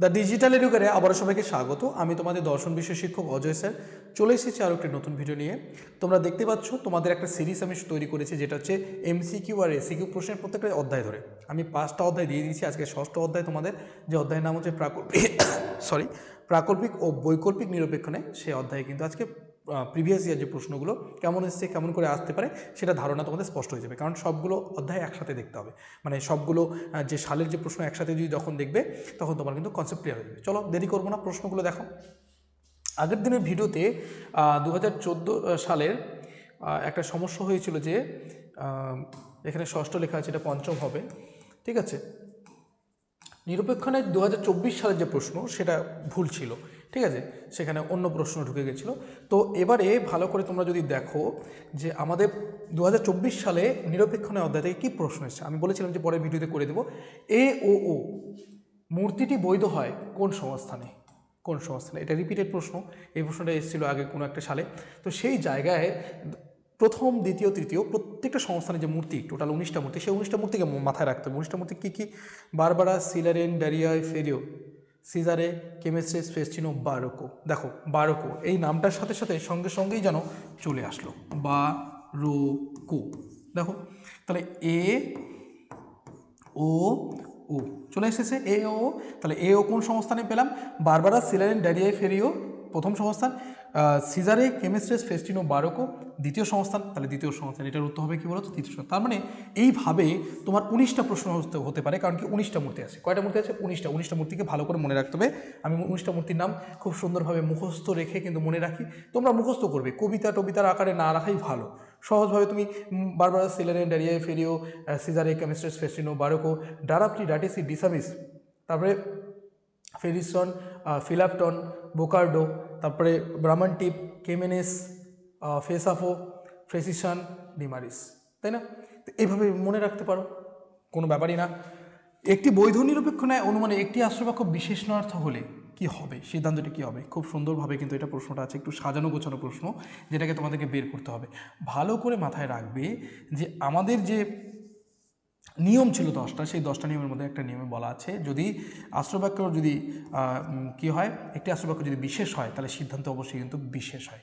The digital এডুকারে আবারও সবাইকে স্বাগত। আমি তোমাদের দর্শন বিশ্বের শিক্ষক অজয় স্যার। চলে এসেছি আরও একটি নতুন ভিডিও নিয়ে। তোমরা দেখতে পাচ্ছ, তোমাদের একটা সিরিজ আমি তৈরি করেছি, যেটা হচ্ছে এমসিকিউ আর এসিকিউ প্রশ্নের প্রত্যেকটা অধ্যায় ধরে। আমি পাঁচটা অধ্যায় দিয়ে দিয়েছি, আজকে ষষ্ঠ অধ্যায় তোমাদের। যে অধ্যায়ের নাম হচ্ছে প্রাকল্পিক সরি প্রাকল্পিক ও বৈকল্পিক নিরপেক্ষণে সেই অধ্যায়ে কিন্তু আজকে প্রিভিয়াস ইয়ার যে প্রশ্নগুলো কেমন এসছে, কেমন করে আসতে পারে, সেটা ধারণা তোমাদের স্পষ্ট হয়ে যাবে। কারণ সবগুলো অধ্যায় একসাথে দেখতে হবে। মানে সবগুলো যে সালের যে প্রশ্ন একসাথে যদি যখন দেখবে, তখন তোমার কিন্তু কনসেপ্ট ক্লিয়ার হয়ে যাবে। চলো, দেরি করব না, প্রশ্নগুলো দেখো। আগের দিনের ভিডিওতে দু হাজার চোদ্দ সালের একটা সমস্যা হয়েছিল যে এখানে ষষ্ঠ লেখা আছে, এটা পঞ্চম হবে। ঠিক আছে? নিরপেক্ষণের দু হাজার চব্বিশ সালের যে প্রশ্ন, সেটা ভুল ছিল। ঠিক আছে? সেখানে অন্য প্রশ্ন ঢুকে গেছিল। তো এবারে ভালো করে তোমরা যদি দেখো যে আমাদের দু হাজার চব্বিশ সালে নিরপেক্ষণের অধ্যায় থেকে কী প্রশ্ন এসেছে? আমি বলেছিলাম যে পরের ভিডিওতে করে দেবো। এ ও ও, মূর্তিটি বৈধ হয় কোন সংস্থানে? কোন সংস্থানে? এটা রিপিটেড প্রশ্ন। এই প্রশ্নটা এসেছিল আগে কোনো একটা সালে। তো সেই জায়গায় প্রথম, দ্বিতীয়, তৃতীয় প্রত্যেকটা সংস্থানের যে মূর্তি টোটাল উনিশটা মূর্তি, সেই উনিশটা মূর্তিকে মাথায় রাখতে হবে। উনিশটা মূর্তি কী কী? বারবারা, সিলারেন ড্যারিয়ায় ফেরিও। সিজারে, কেমিস্ট্রিস, ফেস্টিনো, বারোকো। দেখো, বারোকো, এই নামটার সাথে সাথে সঙ্গে সঙ্গেই যেন চলে আসলো। বা রো কো দেখো, তাহলে এ, ও ও। চলে এসেছে এ, ও। তাহলে এ, ও কোন সংস্থানে পেলাম? বারবারা, সিলারেন ড্যারিয়াই ফেরিও প্রথম সংস্থান সিজারে কেমিস্ট্রেস ফেস্টিনো বারোকো, দ্বিতীয় সংস্থান, তাহলে দ্বিতীয় সংস্থান, এটার উত্তর হবে কি বলতো? তৃতীয় সংস্থান। তার মানে এইভাবে তোমার উনিশটা প্রশ্ন হতে- পারে, কারণ কি উনিশটা মূর্তি আছে। কয়টা মূর্তি আছে? উনিশটা। উনিশটা মূর্তিকে ভালো করে মনে রাখতে হবে। আমি উনিশটা মূর্তির নাম খুব সুন্দরভাবে মুখস্থ রেখে কিন্তু মনে রাখি। তোমরা মুখস্থ করবে। কবিতা টবিতার আকারে না রাখাই ভালো। সহজভাবে তুমি বারবার সিলারেন ড্যারিয়াই ফেরিও সিজারে কেমিস্ট্রেস ফেস্টিনো বারোকো, ডারাপটি, ডাটিসি, ডিসামিস, তারপরে ফেরিসন ফিলাপটন বোকার্ডো তারপরে ব্রাহ্মণ টিপ কেমেনেস ফেসাফো ফ্রেসিসান ডিমারিস তাই না? তো এইভাবে মনে রাখতে পারো, কোনো ব্যাপারই না। একটি বৈধ নিরপেক্ষ ন্যায় অনুমানে একটি আশ্রবাক্য বিশেষ নর্থ হলে কি হবে? সিদ্ধান্তটি কি হবে? খুব সুন্দরভাবে কিন্তু এটা প্রশ্নটা আছে, একটু সাজানো গোছানো প্রশ্ন, যেটাকে তোমাদেরকে বের করতে হবে। ভালো করে মাথায় রাখবে যে আমাদের যে নিয়ম ছিল দশটা, সেই দশটা নিয়মের মধ্যে একটা নিয়মে বলা আছে, যদি আশ্রবাক্য যদি কি হয়, একটি আশ্রবাক্য যদি বিশেষ হয়, তাহলে সিদ্ধান্ত অবশ্যই কিন্তু বিশেষ হয়।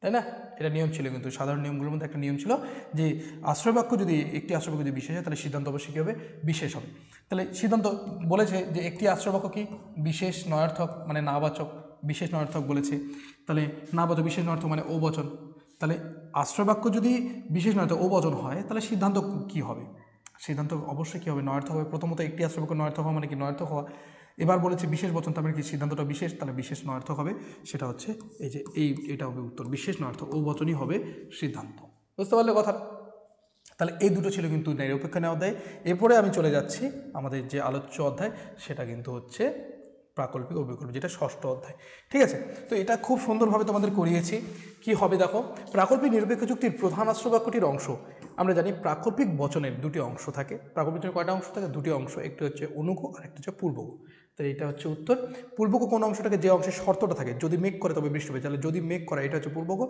তাই না? এটা নিয়ম ছিল কিন্তু, সাধারণ নিয়মগুলোর মধ্যে একটা নিয়ম ছিল যে আশ্রয়বাক্য যদি একটি আশ্রয়বাক্য যদি বিশেষ হয়, তাহলে সিদ্ধান্ত অবশ্যই কী হবে? বিশেষ হবে। তাহলে সিদ্ধান্ত বলেছে যে একটি আশ্রয়বাক্য কি? বিশেষ, নয়ার্থক মানে নাবাচক, বিশেষ, নয়ার্থক বলেছে। তাহলে নাবাচক, বিশেষ, নয়ার্থক মানে ও বচন তাহলে আশ্রয়বাক্য যদি বিশেষ, নয়ার্থক ও বচন হয়, তাহলে সিদ্ধান্ত কি হবে? সিদ্ধান্ত অবশ্যই কী হবে? নয়ার্থক হবে প্রথমত একটি আশ্রয়বাক্য নয়ার্থক হওয়া মানে কি? নয়ার্থক হওয়া। এবার বলেছে বিশেষ বচন, তার মানে কি? সিদ্ধান্তটা বিশেষ, তাহলে বিশেষ নয়ার্থক হবে। সেটা হচ্ছে এই যে এই, এটা হবে উত্তর। বিশেষ নয়ার্থক ও বচনই হবে সিদ্ধান্ত। বুঝতে পারলে কথা? তাহলে এই দুটো ছিল কিন্তু নিরপেক্ষ নেওয়া অধ্যায়। এরপরে আমি চলে যাচ্ছি আমাদের যে আলোচ্য অধ্যায়, সেটা কিন্তু হচ্ছে প্রাকল্পিক ও বিকল্প যেটা ষষ্ঠ অধ্যায়। ঠিক আছে? তো এটা খুব সুন্দরভাবে তোমাদের করিয়েছি। কি হবে দেখো? প্রাকল্পিক নিরপেক্ষ যুক্তির প্রধান আশ্রবাক্যটির অংশ আমরা জানি প্রাকল্পিক বচনের দুটি অংশ থাকে। প্রাকল্পিক বচনের কয়টা অংশ থাকে? দুটি অংশ। একটি হচ্ছে অনুগ আর একটা হচ্ছে পূর্বগ তো এটা হচ্ছে উত্তর। পূর্বক কোন অংশটাকে যে অংশের শর্তটা থাকে, যদি মেঘ করে তবে বৃষ্টি হবে। তাহলে যদি মেঘ করে এটা হচ্ছে পূর্বক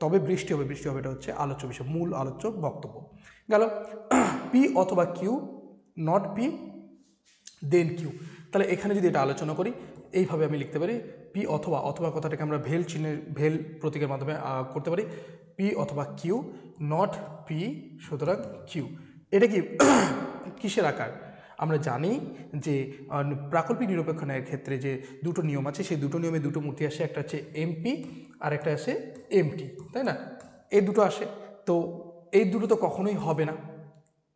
তবে বৃষ্টি হবে বৃষ্টি হবে এটা হচ্ছে আলোচ্য বিষয়, মূল আলোচ্য বক্তব্য। গেল। পি অথবা Q not P then Q তাহলে এখানে যদি এটা আলোচনা করি, এইভাবে আমি লিখতে পারি পি অথবা অথবা কথাটাকে আমরা ভেল চিহ্নের, ভেল প্রতীকের মাধ্যমে করতে পারি। পি অথবা কিউ নট পি সুতরাং কিউ এটা কি কিসের আকার? আমরা জানি যে প্রাকল্পিক নিরপেক্ষ ন্যায়ের ক্ষেত্রে যে দুটো নিয়ম আছে, সেই দুটো নিয়মে দুটো মূর্তি আসে, একটা হচ্ছে এমপি আর একটা আসে এমটি তাই না? এই দুটো আসে। তো এই দুটো তো কখনোই হবে না।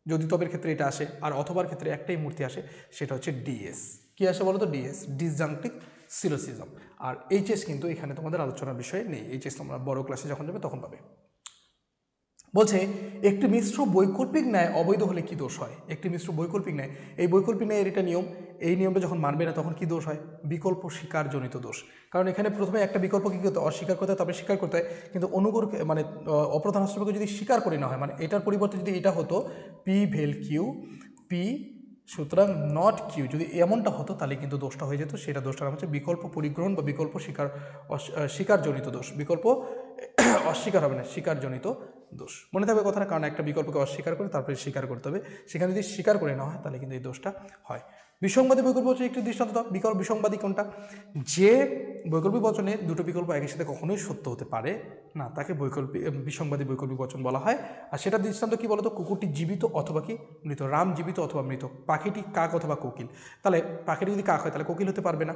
যদি তবের ক্ষেত্রে এটা আসে আর অথবার ক্ষেত্রে একটাই মূর্তি আসে, সেটা হচ্ছে ডিএস কি আসে বলো তো? ডিএস ডিসজাংটিক সিলোসিজম আর এইচএস কিন্তু এখানে তোমাদের আলোচনার বিষয় নেই। এইচএস তোমরা বড় ক্লাসে যখন যাবে, তখন পাবে। বলছে, একটি মিশ্র বৈকল্পিক ন্যায় অবৈধ হলে কি দোষ হয়? একটি মিশ্র বৈকল্পিক ন্যায়। এই বৈকল্পিক ন্যায়ের এটা নিয়ম, এই নিয়মটা যখন মানবে না, তখন কি দোষ হয়? বিকল্প স্বীকারজনিত দোষ। কারণ এখানে প্রথমে একটা বিকল্প কী করতে অস্বীকার করতে হয়, তবে স্বীকার করতে হয়। কিন্তু অনুগর মানে অপ্রধান হস্তকে যদি স্বীকার করে না হয় মানে এটার পরিবর্তে যদি এটা হতো, পি ভেল কিউ, পি, সুতরাং নট কিউ, যদি এমনটা হতো, তাহলে কিন্তু দোষটা হয়ে যেত। সেটা দোষটা নাম হচ্ছে বিকল্প পরিগ্রহণ বা বিকল্প স্বীকার স্বীকারজনিত দোষ। বিকল্প, অস্বীকার হবে না, স্বীকারজনিত দোষ। মনে থাকবে কথাটা, কারণ একটা বিকল্পকে অস্বীকার করে তারপরে স্বীকার করতে হবে। সেখানে যদি স্বীকার করে না হয়, তাহলে কিন্তু এই দোষটা হয়। বিসংবাদী বৈকল্প বচনের একটি দৃষ্টান্ত। বিকল্প বিসংবাদী কোনটা? যে বৈকল্পিক বচনে দুটো বিকল্প একই সাথে কখনোই সত্য হতে পারে না, তাকে বৈকল্পিক বিসংবাদী বৈকল্পিক বচন বলা হয়। আর সেটা দৃষ্টান্ত কি বলতো? কুকুরটি জীবিত অথবা কি? মৃত। রাম জীবিত অথবা মৃত। পাখিটি কাক অথবা কোকিল। তাহলে পাখিটি যদি কাক হয়, তাহলে কোকিল হতে পারবে না।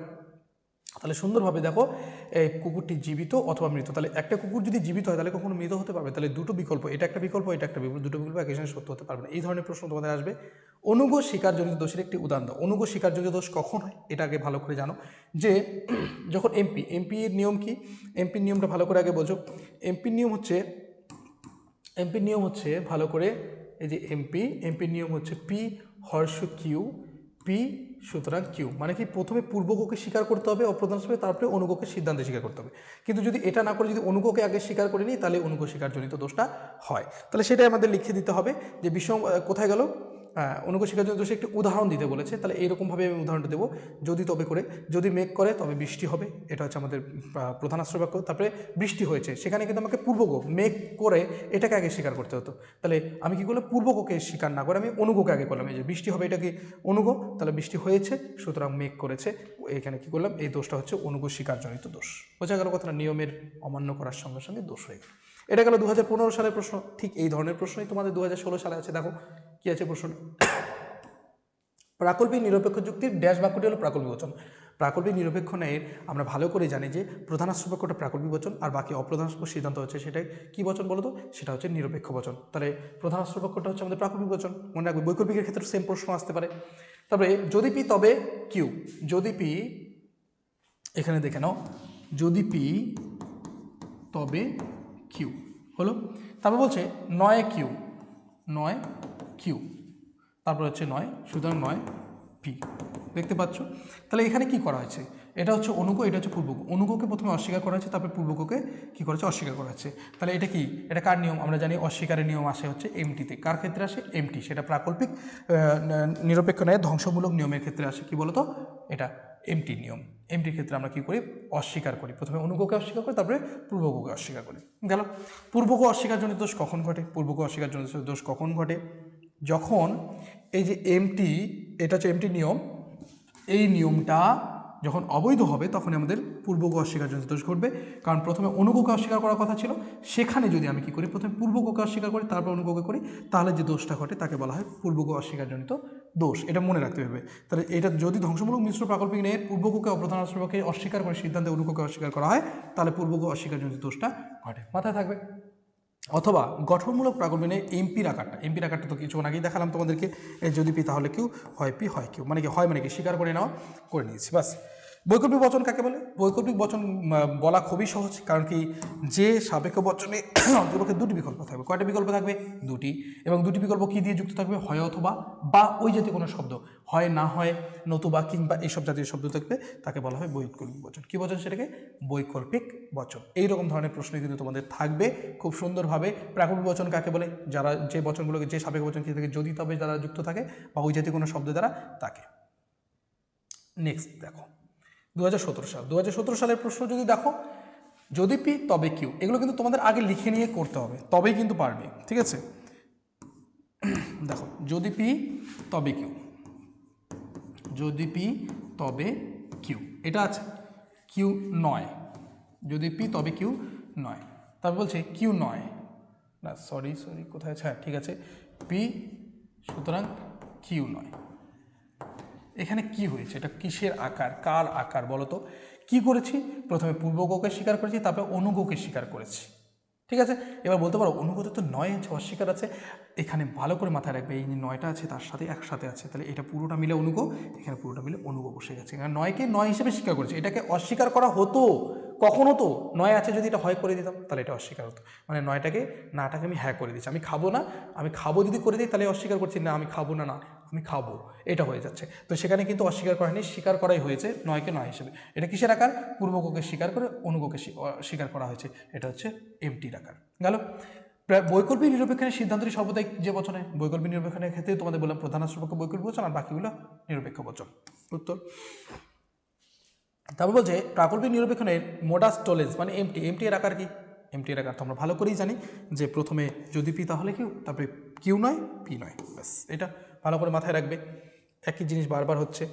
তাহলে সুন্দরভাবে দেখো, এই কুকুরটি জীবিত অথবা মৃত। তাহলে একটা কুকুর যদি জীবিত হয়, তাহলে কখনো মৃত হতে পারবে? তাহলে দুটো বিকল্প, এটা একটা বিকল্প, এটা একটা বিকল্প, দুটো বিকল্প একই সঙ্গে সত্য হতে পারবে না। এই ধরনের প্রশ্ন তোমাদের আসবে। অনুগ শিকারজনিত দোষের একটি উদাহরণ দাও। অনুগ শিকারজনিত দোষ কখন হয়? এটা আগে ভালো করে জানো। যে যখন এমপি এমপির নিয়ম কি? এমপির নিয়মটা ভালো করে আগে বোঝো। এমপির নিয়ম হচ্ছে এমপির নিয়ম হচ্ছে ভালো করে, এই যে এমপি এমপির নিয়ম হচ্ছে পি হর্ষ কিউ পি সুতরাং কিউ মানে কি প্রথমে পূর্বককে স্বীকার করতে হবে অপ্রধান সময় তারপরে অনুগকে সিদ্ধান্তে স্বীকার করতে হবে। কিন্তু যদি এটা না করে যদি অনুগকে আগে স্বীকার করে নিই তাহলে অনুগ স্বীকারজনিত দোষটা হয়। তাহলে সেটাই আমাদের লিখে দিতে হবে যে বিষম কোথায় গেল? অনুগ স্বীকারজনিত দোষে একটি উদাহরণ দিতে বলেছে, তাহলে এইরকমভাবে আমি উদাহরণটা দেবো। যদি তবে করে, যদি মেঘ করে, তবে বৃষ্টি হবে। এটা হচ্ছে আমাদের প্রধান আশ্রয় বাক্য তারপরে বৃষ্টি হয়েছে, সেখানে কিন্তু আমাকে পূর্বক মেঘ করে এটাকে আগে স্বীকার করতে হতো। তাহলে আমি কি করলাম? পূর্বককে স্বীকার না করে আমি অনুগকে আগে করলাম। এই যে বৃষ্টি হবে, এটা কি অনুগ? তাহলে বৃষ্টি হয়েছে, সুতরাং মেঘ করেছে। এখানে কি করলাম? এই দোষটা হচ্ছে অনুগ স্বীকারজনিত দোষ। বোঝা গেল কথাটা, নিয়মের অমান্য করার সঙ্গে সঙ্গে দোষ হয়ে গেল। এটা গেল দু হাজার পনেরো সালের প্রশ্ন। ঠিক এই ধরনের প্রশ্নই তোমাদের দু হাজার ষোলো সালে আছে। দেখো, কি আছে প্রশ্ন? প্রাকল্পিক নিরপেক্ষ যুক্তির ড্যাশ বাক্যটি হলো প্রাকল্পিক বচন। প্রাকল্পিক নিরপেক্ষ ন্যায়ের আমরা ভালো করে জানি যে প্রধান বাক্যটা প্রাকল্পিক বচন আর বাকি অপ্রধান সিদ্ধান্ত হচ্ছে সেটা কী বচন বলো তো? সেটা হচ্ছে নিরপেক্ষ বচন। তাহলে প্রধান বাক্যটা হচ্ছে আমাদের প্রাকল্পিক বচন। মনে রাখবে, বৈকল্পিকের ক্ষেত্রে সেম প্রশ্ন আসতে পারে। তারপরে, যদি পি তবে কিউ যদি পি, এখানে দেখে নাও, যদি পি তবে কিউ হলো? তারপর বলছে নয় কিউ নয় কিউ তারপর হচ্ছে নয়, সুতরাং নয় পি দেখতে পাচ্ছ? তাহলে এখানে কি করা হয়েছে? এটা হচ্ছে অনুগ এটা হচ্ছে পূর্বক। অনুগকে প্রথমে অস্বীকার করা হয়েছে, তারপরে পূর্বককে কী করেছে অস্বীকার করা হয়েছে। তাহলে এটা কি? এটা কার নিয়ম? আমরা জানি অস্বীকারের নিয়ম আসে হচ্ছে এমটিতে কার ক্ষেত্রে আসে? এমটি সেটা প্রাকল্পিক নিরপেক্ষ ন্যায় ধ্বংসমূলক নিয়মের ক্ষেত্রে আসে। কি বলতো? এটা। এমটি নিয়ম। এমটির ক্ষেত্রে আমরা কী করি? অস্বীকার করি। প্রথমে অনুগকে অস্বীকার করি, তারপরে পূর্বগকে অস্বীকার করি। গেল। পূর্বক অস্বীকারজনিত দোষ কখন ঘটে? পূর্বক অস্বীকারজনিত দোষ কখন ঘটে? যখন এই যে এমটি এটা হচ্ছে এমটি নিয়ম। এই নিয়মটা যখন অবৈধ হবে তখন আমাদের পূর্বক অস্বীকারজনিত দোষ ঘটবে। কারণ প্রথমে অনুগকে অস্বীকার করার কথা ছিল। সেখানে যদি আমি কি করি, প্রথমে পূর্বককে অস্বীকার করি, তারপর অনুগকে করি, তাহলে যে দোষটা ঘটে, তাকে বলা হয় পূর্বক অস্বীকারজনিত দোষ। এটা মনে রাখতে হবে। তাহলে এটা যদি ধ্বংসমূলক মিশ্র প্রাকল্পিক নেই পূর্বককে অপ্রধান অস্ত্রকে অস্বীকার করে সিদ্ধান্তে অনুগকে অস্বীকার করা হয়, তাহলে পূর্বক অস্বীকারজনিত দোষটা ঘটে। মাথায় থাকবে। অথবা গঠনমূলক প্রাগমনে এমপির আকারটা এমপির আকারটা তো কিছুক্ষণ আগেই দেখালাম তোমাদেরকে যদি পি তাহলে কেউ, হয় পি, হয় কেউ মানে কি, হয় মানে কি, স্বীকার করে নেওয়া করে নিয়েছি, বাস। বৈকল্পিক বচন কাকে বলে? বৈকল্পিক বচন বলা খুবই সহজ, কারণ কি যে সাপেক্ষ বচনে অন্তর্পক্ষে দুটি বিকল্প থাকবে। কয়টা বিকল্প থাকবে? দুটি। এবং দুটি বিকল্প কি দিয়ে যুক্ত থাকবে? হয় অথবা বা ওই জাতীয় কোনো শব্দ। হয়, না হয়, নতুবা কিংবা এইসব জাতীয় শব্দ থাকবে, তাকে বলা হয় বৈকল্পিক বচন। কী বচন সেটাকে? বৈকল্পিক বচন। এইরকম ধরনের প্রশ্ন কিন্তু তোমাদের থাকবে খুব সুন্দরভাবে। প্রাকল্পিক বচন কাকে বলে? যারা যে বচনগুলোকে, যে সাপেক্ষ বচন কি থাকে, যদি তবে যারা যুক্ত থাকে, বা ওই জাতীয় কোনো শব্দ দ্বারা তাকে। নেক্সট দেখো। দু হাজার সতেরো সাল। দু হাজার সতেরো সালের প্রশ্ন যদি দেখো, যদি পি, তবে কিউ। এগুলো কিন্তু তোমাদের আগে লিখে নিয়ে করতে হবে। তবেই কিন্তু পারবে, ঠিক আছে? দেখো, যদি পি, তবে কিউ। যদি পি, তবে কিউ। এটা আছে, কিউ নয়। যদি পি, তবে কিউ নয়। তারপর বলছে, কিউ নয়। না সরি সরি কোথায় আছে? হ্যাঁ ঠিক আছে। পি, সুতরাং কিউ নয়। এখানে কি হয়েছে? এটা কিসের আকার? কার আকার বলো তো কি করেছি? প্রথমে পূর্বগকে স্বীকার করেছি, তারপরে অনুগকে স্বীকার করেছি। ঠিক আছে? এবার বলতে পারো, অনুগত তো নয় আছে অস্বীকার আছে। এখানে ভালো করে মাথায় রাখবে, এই যে নয়টা আছে, তার সাথে একসাথে আছে। তাহলে এটা পুরোটা মিলে অনুগ, এখানে পুরোটা মিলে অনুগ বসে গেছে। কারণ নয়কে নয় হিসেবে স্বীকার করেছে। এটাকে অস্বীকার করা হতো। কখন হতো নয় আছে যদি এটা হয় করে দিতাম, তাহলে এটা অস্বীকার হতো। মানে নয়টাকে, নাটাকে আমি হ্যাঁ করে দিচ্ছি আমি খাব না, আমি খাব যদি করে দিই, তাহলে অস্বীকার করছি, না, আমি খাব না না। আমি খাব, এটা হয়ে যাচ্ছে। তো সেখানে কিন্তু অস্বীকার করেনি স্বীকার করাই হয়েছে নয়কে নয় হিসেবে। এটা কিসের আকার? পূর্বককে স্বীকার করে অনুগকে স্বীকার করা হয়েছে। এটা হচ্ছে এমটির আকার। গেল। বৈকল্পিক নিরপেক্ষণের সিদ্ধান্তটি সর্বদাই যে বচনে? বৈকল্পিক নিরপেক্ষণের ক্ষেত্রে তোমাদের বললাম প্রধান রাষ্ট্রপক্ষ বৈকল্পিক বচন আর বাকিগুলো নিরপেক্ষ বচন। উত্তর। তারপর বলছে, প্রাকল্পিক নিরপেক্ষণের মোডাস টোলেজ মানে এমটি এমটি এর আকার কি? এমটি এর আকার তো আমরা ভালো করেই জানি যে প্রথমে যদি পি তাহলে কিউ, তারপরে কিউ নয়, পি নয়। ব্যাস, এটা ভালো করে মাথায় রাখবে। একই জিনিস বারবার হচ্ছে।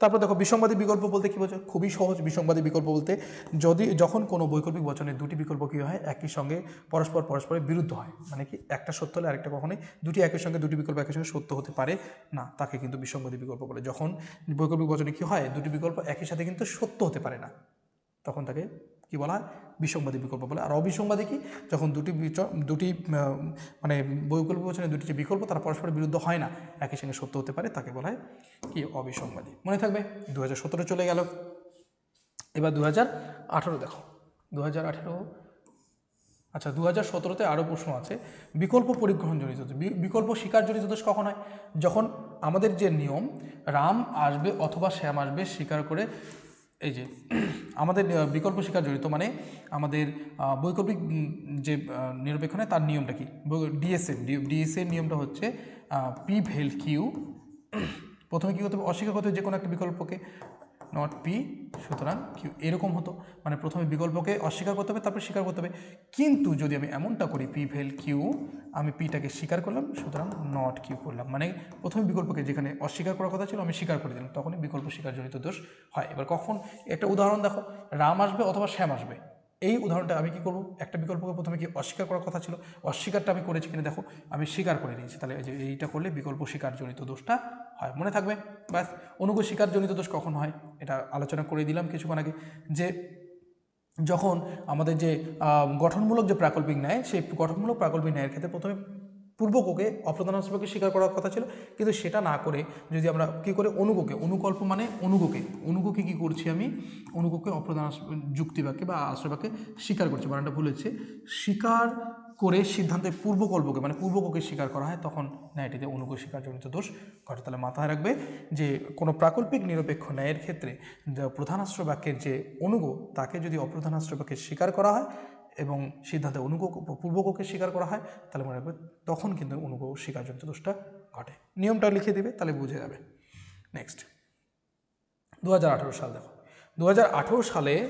তারপর দেখো, বিসংবাদী বিকল্প বলতে কী বোঝো? খুবই সহজ বিসংবাদী বিকল্প বলতে, যদি যখন কোনো বৈকল্পিক বচনে দুটি বিকল্প কী হয়, একই সঙ্গে পরস্পর পরস্পরের বিরুদ্ধ হয়। মানে কি, একটা সত্য হলে আরেকটা কখনোই দুটি একই সঙ্গে, দুটি বিকল্প একই সঙ্গে সত্য হতে পারে না। তাকে কিন্তু বিসংবাদী বিকল্প বলে। যখন বৈকল্পিক বচনে কী হয়, দুটি বিকল্প একই সাথে কিন্তু সত্য হতে পারে না, তখন তাকে কি বলা হয়? বিসংবাদী বিকল্প বলে। আর অবিসংবাদী কি? যখন দুটি দুটি মানে বৈকল্প বচনে দুটি যে বিকল্প, তারা পরস্পরের বিরুদ্ধ হয় না। একই সঙ্গে সত্য হতে পারে, তাকে বলা হয় কি? অবিসংবাদী। মনে থাকবে দু হাজার সতেরো চলে গেল। এবার দু হাজার আঠারো দেখো। দু হাজার আঠেরো আচ্ছা দু হাজার সতেরোতে আরও প্রশ্ন আছে। বিকল্প পরিগ্রহণ জনিত বিকল্প শিকার জনিত দোষ কখন হয়? যখন আমাদের যে নিয়ম, রাম আসবে অথবা শ্যাম আসবে স্বীকার করে এই যে, আমাদের বিকল্প শিকার জড়িত মানে আমাদের বৈকল্পিক যে নিরপেক্ষণে তার নিয়মটা কি? ডিএসএম ডিএসএম নিয়মটা হচ্ছে পি ভেল কিউ প্রথমে কী করতে হবে? অস্বীকার করতে যে কোনো একটা বিকল্পকে। নট পি সুতরাং কিউ এরকম হতো। মানে প্রথমে বিকল্পকে অস্বীকার করতে হবে, তারপরে স্বীকার করতে হবে। কিন্তু যদি আমি এমনটা করি পি ভেল কিউ আমি পিটাকে স্বীকার করলাম, সুতরাং নট কিউ করলাম। মানে প্রথমে বিকল্পকে যেখানে অস্বীকার করার কথা ছিল, আমি স্বীকার করে দিলাম। তখনই বিকল্প স্বীকারজনিত দোষ হয়। এবার কখন? একটা উদাহরণ দেখো। রাম আসবে অথবা শ্যাম আসবে। এই উদাহরণটা আমি কি করব? একটা বিকল্পকে প্রথমে কি অস্বীকার করার কথা ছিল? অস্বীকারটা আমি করেছি কিনা দেখো, আমি স্বীকার করে নিয়েছি। তাহলে যে এইটা করলে বিকল্প স্বীকারজনিত দোষটা হয়। মনে থাকবে? ব্যাস অনুগ স্বীকারজনিত দোষ কখন হয়? এটা আলোচনা করে দিলাম কিছুক্ষণ আগে। যে যখন আমাদের যে গঠনমূলক যে প্রাকল্পিক ন্যায়, সেই গঠনমূলক প্রাকল্পিক ন্যায়ের ক্ষেত্রে প্রথমে পূর্বককে অপ্রধানাংশকে স্বীকার করার কথা ছিল। কিন্তু সেটা না করে যদি আমরা কী করে অনুগকে অনুকল্প মানে অনুগকে অনুগকে কী করছি আমি? অনুগকে অপ্রধান যুক্তিবাক্যে বা আশ্রয়বাক্যে স্বীকার করছি। বানানটা ভুলেছে স্বীকার করে সিদ্ধান্তের পূর্বকল্পকে মানে পূর্বককে স্বীকার করা হয়, তখন ন্যায়টিতে অনুগ স্বীকারজনিত দোষ ঘটে তাহলে মাথায় রাখবে যে কোনো প্রাকল্পিক নিরপেক্ষ ন্যায়ের ক্ষেত্রে প্রধান প্রধানাশ্র বাক্যের যে অনুগ তাকে যদি অপ্রধানাশ্র বাক্যে স্বীকার করা হয় এবং সিদ্ধান্তে অনুগ পূর্বককে স্বীকার করা হয়, তাহলে মনে রাখবে তখন কিন্তু অনুগ স্বীকারজনিত দোষটা ঘটে। নিয়মটা লিখে দেবে, তাহলে বুঝে যাবে। নেক্সট দু হাজার আঠেরো সাল দেখো। দু হাজার আঠেরো সালে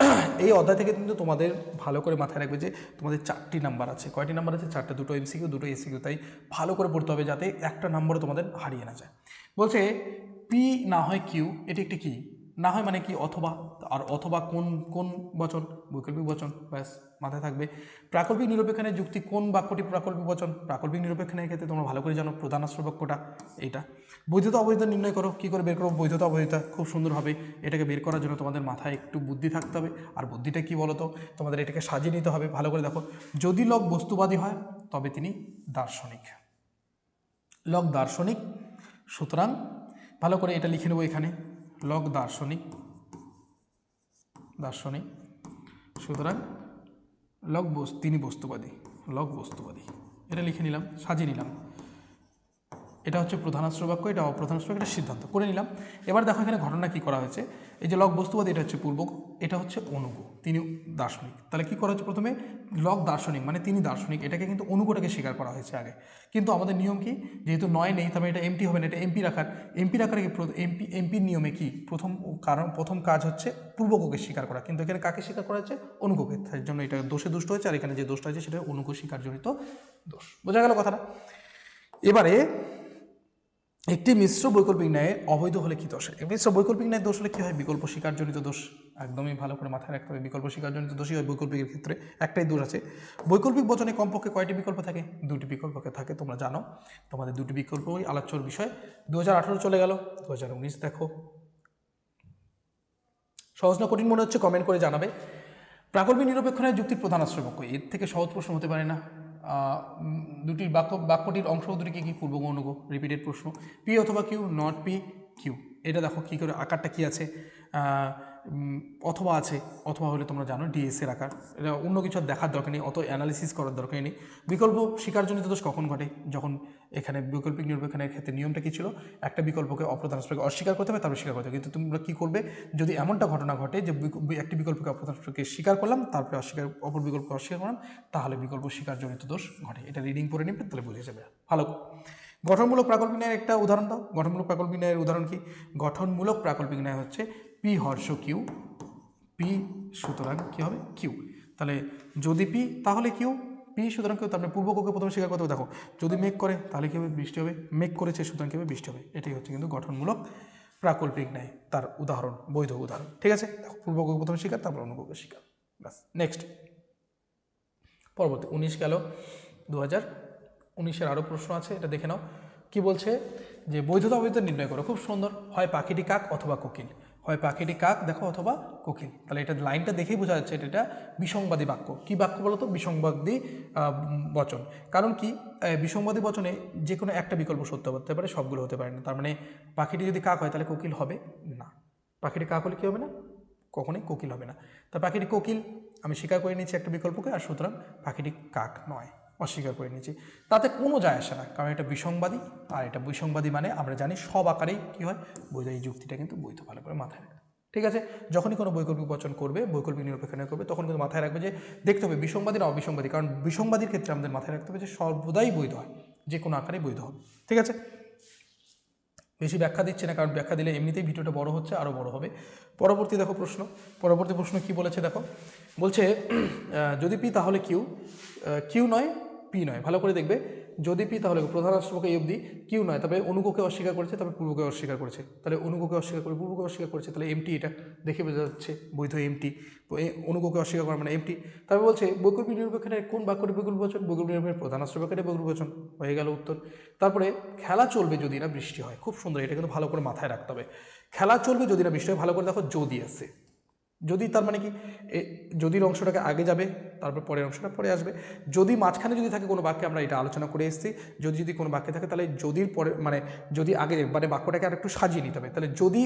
এই অধ্যায় থেকে কিন্তু তোমাদের ভালো করে মাথায় রাখবে যে তোমাদের চারটি নাম্বার আছে। কয়টি নাম্বার আছে? চারটে, দুটো এমসিকিউ দুটো এসিকিউ তাই ভালো করে পড়তে হবে যাতে একটা নম্বরও তোমাদের হারিয়ে না যায়। বলছে পি না হয় কিউ এটি একটি কি? না হয় মানে কি, অথবা, আর অথবা কোন কোন বচন? বৈকল্পিক বচন, ব্যাস, মাথায় থাকবে। প্রাকল্পিক নিরপেক্ষণের যুক্তি কোন বাক্যটি প্রাকল্পিক বচন? প্রাকল্পিক নিরপেক্ষণের ক্ষেত্রে তোমরা ভালো করে জানো, প্রধান বাক্যটা এইটা। বৈধতা অবৈধতা নির্ণয় করো, কী করে বের করো বৈধতা অবৈধতা, খুব সুন্দর হবে এটাকে বের করার জন্য তোমাদের মাথায় একটু বুদ্ধি থাকতে হবে। আর বুদ্ধিটা কী বলো তো তোমাদের এটাকে সাজিয়ে নিতে হবে, ভালো করে দেখো। যদি লোক বস্তুবাদী হয়, তবে তিনি দার্শনিক। লক দার্শনিক, সুতরাং ভালো করে এটা লিখে নেব এখানে। লক দার্শনিক দার্শনিক। সুতরাং লগ বস তিনি বস্তুবাদী, লগ বস্তুবাদী। এটা লিখে নিলাম, সাজিয়ে নিলাম। এটা হচ্ছে প্রধানাশ্র বাক্য এটা অপ্রধানাশ্র এটা সিদ্ধান্ত। করে নিলাম। এবার দেখো এখানে ঘটনা কি করা হয়েছে। এই যে লক বস্তুবাদী, এটা হচ্ছে পূর্বক, এটা হচ্ছে অনুগ তিনি দার্শনিক। তাহলে কি করা হচ্ছে প্রথমে? লক দার্শনিক মানে তিনি দার্শনিক। এটাকে কিন্তু অনুগটাকে স্বীকার করা হয়েছে আগে। কিন্তু আমাদের নিয়ম কি? যেহেতু নয় নেই তাহলে এটা এমপি হবে না, এটা এমপি রাখার। এমপি রাখার কি এমপি এমপির নিয়মে কি? প্রথম কারণ, প্রথম কাজ হচ্ছে পূর্বককে স্বীকার করা। কিন্তু এখানে কাকে স্বীকার করা হচ্ছে? অনুগকে তার জন্য এটা দোষে দুষ্ট হয়েছে, আর এখানে যে দোষটা আছে সেটা অনুগ স্বীকারজনিত দোষ। বোঝা গেল কথাটা? এবারে একটি মিশ্র বৈকল্পিক ন্যায় অবৈধ হলে কি দোষ? মিশ্র বৈকল্পিক ন্যায় দোষ হলে কী হয়? বিকল্প শিকারজনিত দোষ। একদমই ভালো করে মাথায় রাখতে হবে। বিকল্প শিকারজনিত দোষই হয় বৈকল্পিকের ক্ষেত্রে। একটাই দোষ আছে। বৈকল্পিক বচনে কমপক্ষে কয়টি বিকল্প থাকে? দুটি বিকল্পকে থাকে, তোমরা জানো। তোমাদের দুটি বিকল্পই আলোচ্যর বিষয়। দু হাজার আঠারো চলে গেল। দু হাজার উনিশ দেখো। সহজ না কঠিন মনে হচ্ছে? কমেন্ট করে জানাবে। প্রাকল্পিক নিরপেক্ষণের যুক্তির প্রধান আশ্রয়বাক্য এর থেকে সহজ প্রশ্ন হতে পারে না। দুটির বাক্য, বাক্যটির অংশ দুটিকে কি পূর্ব গৌণ রিপিটেড প্রশ্ন। পি অথবা কিউ নট পি কিউ এটা দেখো কী করে, আকারটা কী আছে? অথবা আছে, অথবা হলে তোমরা জানো ডিএস এর আকার। এটা অন্য কিছু দেখার দরকার নেই, অত অ্যানালিসিস করার দরকার নেই। বিকল্প স্বীকারজনিত দোষ কখন ঘটে? যখন এখানে বৈকল্পিক নিরপেক্ষণের ক্ষেত্রে নিয়মটা কী ছিল? একটা বিকল্পকে অপ্রধান স্পর্শকে অস্বীকার করতে হবে, তারপরে স্বীকার করতে হবে। কিন্তু তোমরা কী করবে? যদি এমনটা ঘটনা ঘটে যে একটি বিকল্পকে অপ্রধান স্পর্শকে স্বীকার করলাম, তারপরে অস্বীকার, অপর বিকল্পকে অস্বীকার করলাম, তাহলে বিকল্প স্বীকারজনিত দোষ ঘটে। এটা রিডিং করে নিবে, তাহলে বুঝে যাবে। ভালো। গঠনমূলক প্রাকল্পিক ন্যায়ের একটা উদাহরণ দাও। গঠনমূলক প্রাকল্পিক ন্যায়ের উদাহরণ কি? গঠনমূলক প্রাকল্পিক ন্যায় হচ্ছে পি হর্ষ কিউ পি সুতরাং কী হবে কিউ তাহলে যদি পি তাহলে কিউ পি সুতরাং কেউ তারপরে পূর্বককে প্রথমে স্বীকার করতে দেখো, যদি মেঘ করে, তাহলে কী হবে? বৃষ্টি হবে। মেঘ করেছে, সুতরাং কী হবে? বৃষ্টি হবে। এটাই হচ্ছে কিন্তু গঠনমূলক প্রাকল্পিক ন্যায়, তার উদাহরণ, বৈধ উদাহরণ। ঠিক আছে? দেখো পূর্বকক প্রথমে স্বীকার, তারপর অনুককে স্বীকার। ব্যাস নেক্সট পরবর্তী, উনিশ গেল দু হাজার উনিশের আরও প্রশ্ন আছে, এটা দেখে নাও। কি বলছে? যে বৈধতা অবৈধতা নির্ণয় করো। খুব সুন্দর। হয় পাখিটি কাক অথবা কোকিল। হয় পাখিটি কাক, দেখো, অথবা কোকিল। তাহলে এটা লাইনটা দেখেই বোঝা যাচ্ছে এটা বিসংবাদী বাক্য। কি বাক্য বলো তো বিসংবাদী বচন। কারণ কি? বিসংবাদী বচনে যে কোনো একটা বিকল্প সত্য হতে পারে, সবগুলো হতে পারে না। তার মানে পাখিটি যদি কাক হয়, তাহলে কোকিল হবে না। পাখিটি কাক হলে কী হবে না? কখনোই কোকিল হবে না। তা পাখিটি কোকিল, আমি স্বীকার করে নিচ্ছি একটা বিকল্পকে, আর সুতরাং পাখিটি কাক নয়। অস্বীকার করে নিয়েছি। তাতে কোনো যায় আসে না, কারণ এটা বিসংবাদী, আর এটা বিসংবাদী মানে আমরা জানি সব আকারেই কী হয়, বৈধ এই যুক্তিটা কিন্তু বৈধ ভালো করে মাথায় রাখবে ঠিক আছে? যখনই কোনো বৈকল্পিক বচন করবে, বৈকল্পিক নিরপেক্ষণ করবে, তখন কিন্তু মাথায় রাখবে যে দেখতে হবে বিসংবাদী না অবিসংবাদী, কারণ বিসংবাদীর ক্ষেত্রে আমাদের মাথায় রাখতে হবে যে সর্বদাই বৈধ হয়, যে কোনো আকারেই বৈধ হবে। ঠিক আছে? বেশি ব্যাখ্যা দিচ্ছে না, কারণ ব্যাখ্যা দিলে এমনিতেই ভিডিওটা বড় হচ্ছে আরও বড় হবে। পরবর্তী দেখো প্রশ্ন, পরবর্তী প্রশ্ন কি বলেছে দেখো? বলছে যদি পি তাহলে কিউ কিউ নয় পি নয়। ভালো করে দেখবে, যদি পি তাহলে প্রধান রাষ্ট্রপক্ষে অবধি কিউ নয়, তবে অনুককে অস্বীকার করেছে, তবে পূর্বকে অস্বীকার করেছে। তাহলে অনুককে অস্বীকার করে, পূর্বকে অস্বীকার করেছে, তাহলে এমটি এটা দেখে বোঝা যাচ্ছে, বৈধ এমটি অনুককে অস্বীকার করা মানে এমটি তবে বলছে বৈকল্পিক নিরপেক্ষের কোন বাক্যটি বৈকল্প বচন বৈকল্পিক নিরপেক্ষের প্রধান রাষ্ট্রপক্ষের বৈকল্প বচন হয়ে গেল উত্তর। তারপরে খেলা চলবে যদি না, বৃষ্টি হয়। খুব সুন্দর, এটা কিন্তু ভালো করে মাথায় রাখতে হবে। খেলা চলবে যদি না, বৃষ্টি হয়, ভালো করে দেখো যদি আছে। যদি তার মানে কি যদির অংশটাকে আগে যাবে, তারপর পরের অংশটা পরে আসবে। যদি মাঝখানে যদি থাকে কোনো বাক্যে, আমরা এটা আলোচনা করে এসেছি। যদি যদি কোনো বাক্যে থাকে, তাহলে যদির পরে মানে যদি আগে মানে বাক্যটাকে আর একটু সাজিয়ে নিতে হবে। তাহলে যদি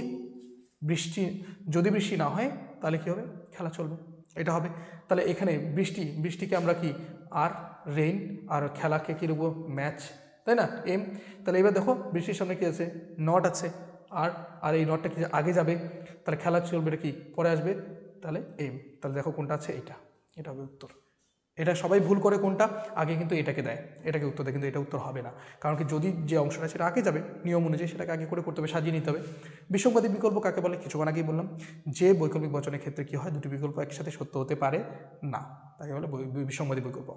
বৃষ্টি যদি বৃষ্টি না হয়, তাহলে কী হবে? খেলা চলবে। এটা হবে। তাহলে এখানে বৃষ্টি, বৃষ্টিকে আমরা কি, আর রেইন আর খেলাকে কী লিখব? ম্যাচ তাই না? এম তাহলে এবার দেখো, বৃষ্টির সামনে কী আছে? নট আছে। আর আর এই নটটা কি আগে যাবে? তাহলে খেলা চলবে কি? পরে আসবে? তাহলে এম তাহলে দেখো কোনটা আছে এটা এটা হবে উত্তর। এটা সবাই ভুল করে কোনটা? আগে কিন্তু এটাকে দেয়। এটাকে উত্তর দেয়, কিন্তু এটা উত্তর হবে না। কারণ কি যদি যে অংশটা সেটা আগে যাবে, নিয়ম অনুযায়ী সেটাকে আগে করে করতে হবে, সাজিয়ে নিতে হবে। বিসংবাদী বিকল্প কাকে বলে? কিছুক্ষণ আগেই বললাম। যে বৈকল্পিক বচনের ক্ষেত্রে কি হয়? দুটি বিকল্প একসাথে সত্য হতে পারে? না। তাকে বলে বিসংবাদী বিকল্প।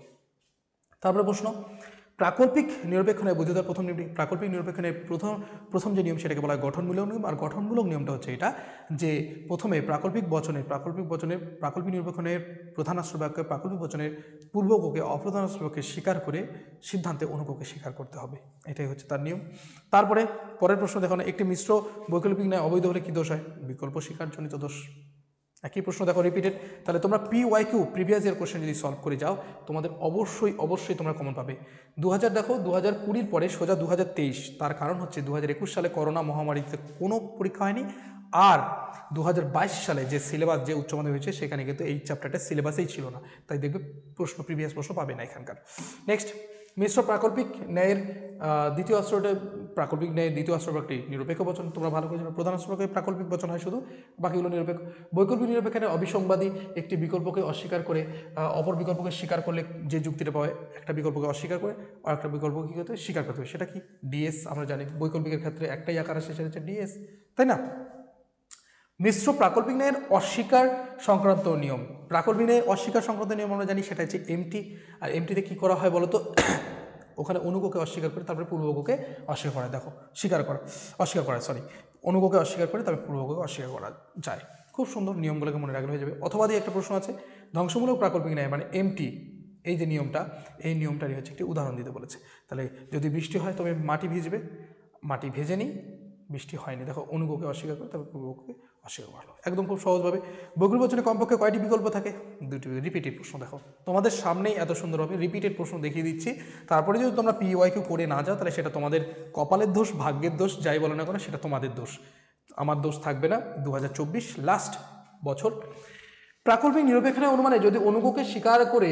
তারপরে প্রশ্ন প্রাকল্পিক নিরপেক্ষণের বৈধতার প্রথম নিয়মটি, প্রাকল্পিক নিরপেক্ষণের প্রথম প্রথম যে নিয়ম সেটাকে বলা হয় গঠনমূলক নিয়ম। আর গঠনমূলক নিয়মটা হচ্ছে এটা যে প্রথমে প্রাকল্পিক বচনে, প্রাকল্পিক বচনের প্রাকল্পিক নিরপেক্ষণের প্রধান রাষ্ট্রবাক্যে প্রাকল্পিক বচনের পূর্বককে অপ্রধান রাষ্ট্রবাক্যে স্বীকার করে সিদ্ধান্তে অনুককে স্বীকার করতে হবে। এটাই হচ্ছে তার নিয়ম। তারপরে পরের প্রশ্ন দেখো না, একটি মিশ্র বৈকল্পিক ন্যায় অবৈধ হলে কী দোষ হয়? বিকল্প স্বীকারজনিত দোষ। একই প্রশ্ন দেখো রিপিটেড তাহলে তোমরা P Y Q previous year question যদি সলভ করে যাও, তোমাদের অবশ্যই অবশ্যই তোমরা কমন পাবে। দু হাজার দেখো দু হাজার কুড়ির পরে সোজা দু হাজার তেইশ। তার কারণ হচ্ছে দু হাজার একুশ সালে করোনা মহামারীতে কোনো পরীক্ষা হয়নি। আর দু হাজার বাইশ সালে যে সিলেবাস যে উচ্চ মাধ্যমিক হয়েছে, সেখানে কিন্তু এই চ্যাপ্টারটা সিলেবাসেই ছিল না। তাই দেখবে প্রশ্ন প্রিভিয়াস প্রশ্ন পাবে না এখানকার। নেক্সট মিশ্র প্রাকল্পিক ন্যায়ের দ্বিতীয় অস্ত্রটা প্রাকল্পিক ন্যায়ের দ্বিতীয় অস্ত্রবাকটি নিরপেক্ষ বচন, তোমরা ভালো করে প্রধান অস্ত্রবাক্যে প্রাকল্পিক বচন হয় শুধু, বাকিগুলো নিরপেক্ষ। বৈকল্পিক নিরপেক্ষের অবিসংবাদী একটি বিকল্পকে অস্বীকার করে অপর বিকল্পকে স্বীকার করলে যে যুক্তিটা পাবে, একটা বিকল্পকে অস্বীকার করে, আর একটা বিকল্পকে কী করতে হবে? স্বীকার করতে হবে সেটা কি? ডিএস আমরা জানি, বৈকল্পিকের ক্ষেত্রে একটাই আকার আসে, সেটা হচ্ছে ডিএস তাই না? মিশ্র প্রাকল্পিক ন্যায়ের অস্বীকার সংক্রান্ত নিয়ম। প্রাকল্পিক ন্যায়ের অস্বীকার সংক্রান্ত নিয়ম আমরা জানি, সেটা হচ্ছে এমটি আর এমটিতে কী করা হয় বলতো? ওখানে অনুককে অস্বীকার করে, তারপরে পূর্বককে অস্বীকার করা, দেখো, স্বীকার করা, অস্বীকার করা সরি অনুককে অস্বীকার করে, তারপরে পূর্বককে অস্বীকার করা যায়। খুব সুন্দর নিয়মগুলোকে মনে রাখলে হয়ে যাবে। অথবা দিয়ে একটা প্রশ্ন আছে, ধ্বংসমূলক প্রাকল্পিক ন্যায় মানে এমটি এই যে নিয়মটা, এই নিয়মটারই হচ্ছে একটি উদাহরণ দিতে বলেছে। তাহলে যদি বৃষ্টি হয়, তবে মাটি ভিজবে, মাটি ভেজে নিই, বৃষ্টি হয়নি, দেখো, অনুগকে অস্বীকার করে তবে পূর্বকে অস্বীকার করল একদম খুব সহজভাবে। বগুল বচনে কমপক্ষে কয়টি বিকল্প থাকে? দুটি রিপিটেড প্রশ্ন, দেখো। তোমাদের সামনেই এত সুন্দরভাবে রিপিটেড প্রশ্ন দেখিয়ে দিচ্ছি। তারপরে যদি তোমরা পিওয়াই কিউ করে না যাও, তাহলে সেটা তোমাদের কপালের দোষ, ভাগ্যের দোষ, যাই বলো না কেন, সেটা তোমাদের দোষ। আমার দোষ থাকবে না। দু হাজার চব্বিশ লাস্ট বছর। প্রাকল্পিক নিরপেক্ষণের অনুমানে যদি অনুককে স্বীকার করে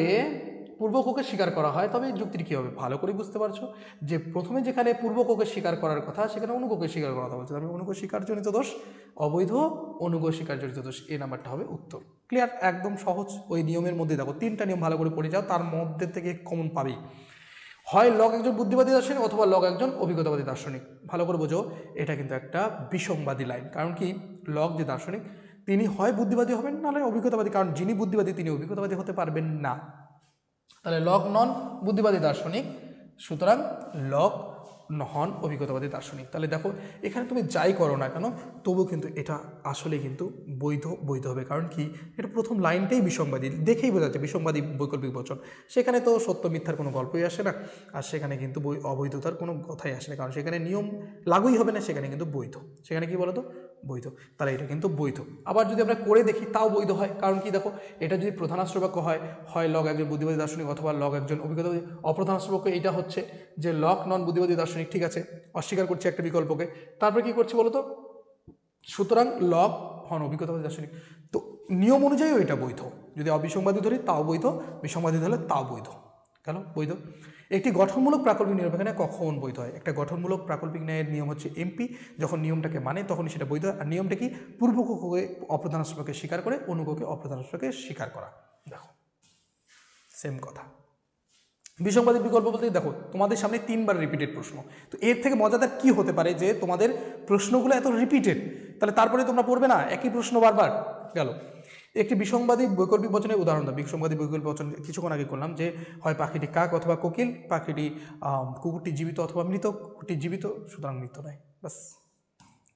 পূর্বককে স্বীকার করা হয়, তবে যুক্তিটি কী হবে ভালো করে বুঝতে পারছ যে প্রথমে যেখানে পূর্বককে স্বীকার করার কথা, সেখানে অনুককে স্বীকার করার কথা বলছে। তবে অনুক স্বীকারজনিত দোষ, অবৈধ অনুগ স্বীকারজনিত দোষ, এই নাম্বারটা হবে উত্তর। ক্লিয়ার একদম সহজ ওই নিয়মের মধ্যে দেখো, তিনটা নিয়ম ভালো করে পড়ে যাও, তার মধ্যে থেকে কমন পাবেই। হয় লগ একজন বুদ্ধিবাদী দার্শনিক অথবা লগ একজন অভিজ্ঞতাবাদী দার্শনিক। ভালো করে বোঝো, এটা কিন্তু একটা বিসংবাদী লাইন। কারণ কি? লগ যে দার্শনিক, তিনি হয় বুদ্ধিবাদী হবেন, নাহলে অভিজ্ঞতাবাদী, কারণ যিনি বুদ্ধিবাদী, তিনি অভিজ্ঞতাবাদী হতে পারবেন না। তাহলে লক নন বুদ্ধিবাদী দার্শনিক সুতরাং লক হন অভিজ্ঞতাবাদী দার্শনিক। তাহলে দেখো, এখানে তুমি যাই করো না কেন, তবুও কিন্তু এটা আসলে কিন্তু বৈধ বৈধ হবে। কারণ কি? এটা প্রথম লাইনটাই বিসংবাদী, দেখেই বোঝা যাচ্ছে বিসংবাদী বৈকল্পিক বচন। সেখানে তো সত্য, মিথ্যার কোনো গল্পই আসে না, আর সেখানে কিন্তু বৈ, অবৈধতার কোনো কথাই আসে না। কারণ সেখানে নিয়ম লাগুই হবে না, সেখানে কিন্তু বৈধ। সেখানে কি বলতো? বৈধ। তাহলে এটা কিন্তু বৈধ। আবার যদি আমরা করে দেখি, তাও বৈধ হয়। কারণ কি দেখো, এটা যদি প্রধানাস্ত্র বাক্য হয় হয় লগ একজন বুদ্ধিবাদী দার্শনিক অথবা লগ একজন অভিজ্ঞতাবাদী অপ্রধানাস্ত্র বাক্য এটা হচ্ছে যে লক নন বুদ্ধিবাদী দার্শনিক ঠিক আছে, অস্বীকার করছে একটা বিকল্পকে। তারপরে কি করছে বলো তো সুতরাং লক হন অভিজ্ঞতাবাদী দার্শনিক তো নিয়ম অনুযায়ীও এটা বৈধ। যদি অবিসংবাদী ধরি, তাও বৈধ। বিসংবাদী ধরলে তাও বৈধ। কেন? বৈধ। একটি গঠনমূলক প্রাকল্পিক নিরপেক্ষ ন্যায় কখন বৈধ হয়? একটা গঠনমূলক প্রাকল্পিক ন্যায়ের নিয়ম হচ্ছে এমপি, যখন নিয়মটাকে মানে তখনই সেটা বৈধ। আর নিয়মটা কি? পূর্বককে অপ্রধানাস্ত্রকে স্বীকার করে অনুককে অপ্রধানাস্ত্রকে স্বীকার করা। দেখো সেম কথা। বিসংবাদী বিকল্প বলতে দেখো, তোমাদের সামনে তিনবার রিপিটেড প্রশ্ন। তো এর থেকে মজাদার কি হতে পারে যে তোমাদের প্রশ্নগুলো এত রিপিটেড তাহলে তারপরে তোমরা পড়বে না? একই প্রশ্ন বারবার গেল। একটি বিসংবাদী বৈকল্পিক বচনের উদাহরণ দাও। বিসংবাদী বৈকল্পিক বচন কিছুক্ষণ আগে করলাম যে, হয় পাখিটি কাক অথবা কোকিল, পাখিটি কুকুরটি জীবিত অথবা মৃত, কুকুরটি জীবিত, সুতরাং মৃত নয়। বাস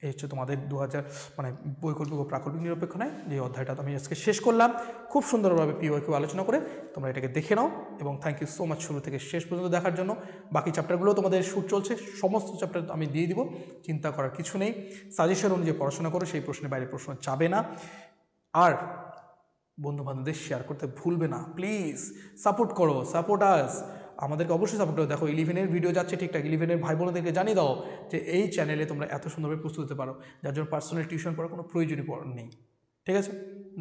এই হচ্ছে তোমাদের দু হাজার মানে বৈকল্পিক ও প্রাকল্পিক নিরপেক্ষ নয়। যে অধ্যায়টা আমি আজকে শেষ করলাম। খুব সুন্দরভাবে পিওয়াইকিউ আলোচনা করে তোমরা এটাকে দেখে নাও এবং থ্যাংক ইউ সো মাচ শুরু থেকে শেষ পর্যন্ত দেখার জন্য। বাকি চ্যাপ্টারগুলো তোমাদের শ্যুট চলছে। সমস্ত চ্যাপ্টার আমি দিয়ে দিব, চিন্তা করার কিছু নেই। সাজেশন অনুযায়ী পড়াশোনা করো, সেই প্রশ্নের বাইরে প্রশ্ন যাবে না। আর বন্ধু বান্ধবদের শেয়ার করতে ভুলবে না। প্লিজ সাপোর্ট করো সাপোর্ট আস আমাদেরকে অবশ্যই সাপোর্ট করো। দেখো ইলেভেনের ভিডিও যাচ্ছে ঠিকঠাক ইলেভেনের ভাই বোনদেরকে জানিয়ে দাও যে এই চ্যানেলে তোমরা এত সুন্দরভাবে প্রস্তুত হতে পারো। যার জন্য পার্সোনাল টিউশন পড়ার কোনো প্রয়োজনই নেই। ঠিক আছে?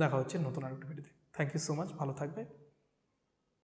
দেখা হচ্ছে নতুন আরেকটা ভিডিওতে থ্যাংক ইউ সো মাচ ভালো থাকবে।